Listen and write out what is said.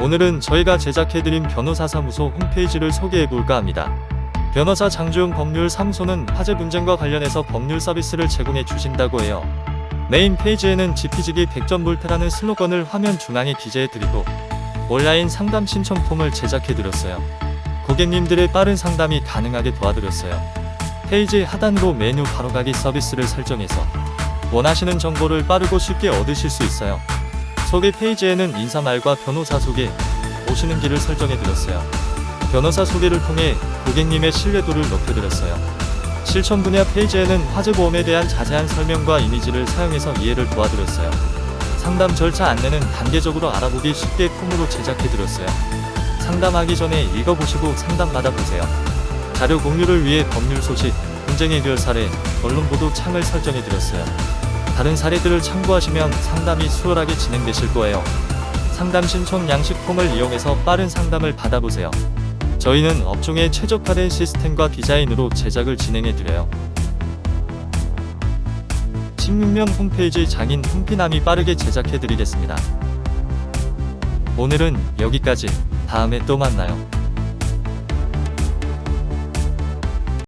오늘은 저희가 제작해드린 변호사 사무소 홈페이지를 소개해볼까 합니다. 변호사 장주영 법률 사무소는 화재 분쟁과 관련해서 법률 서비스를 제공해 주신다고 해요. 메인 페이지에는 지피지기 100점 물패라는 슬로건을 화면 중앙에 기재해드리고 온라인 상담 신청 폼을 제작해드렸어요. 고객님들의 빠른 상담이 가능하게 도와드렸어요. 페이지 하단으로 메뉴 바로가기 서비스를 설정해서 원하시는 정보를 빠르고 쉽게 얻으실 수 있어요. 소개 페이지에는 인사말과 변호사 소개, 오시는 길을 설정해드렸어요. 변호사 소개를 통해 고객님의 신뢰도를 높여드렸어요. 실천 분야 페이지에는 화재보험에 대한 자세한 설명과 이미지를 사용해서 이해를 도와드렸어요. 상담 절차 안내는 단계적으로 알아보기 쉽게 폼으로 제작해드렸어요. 상담하기 전에 읽어보시고 상담받아보세요. 자료 공유를 위해 법률 소식, 분쟁 해결 사례, 언론 보도 창을 설정해드렸어요. 다른 사례들을 참고하시면 상담이 수월하게 진행되실 거예요. 상담 신청 양식 폼을 이용해서 빠른 상담을 받아보세요. 저희는 업종에 최적화된 시스템과 디자인으로 제작을 진행해드려요. 16면 홈페이지 장인 홈피남이 빠르게 제작해드리겠습니다. 오늘은 여기까지. 다음에 또 만나요.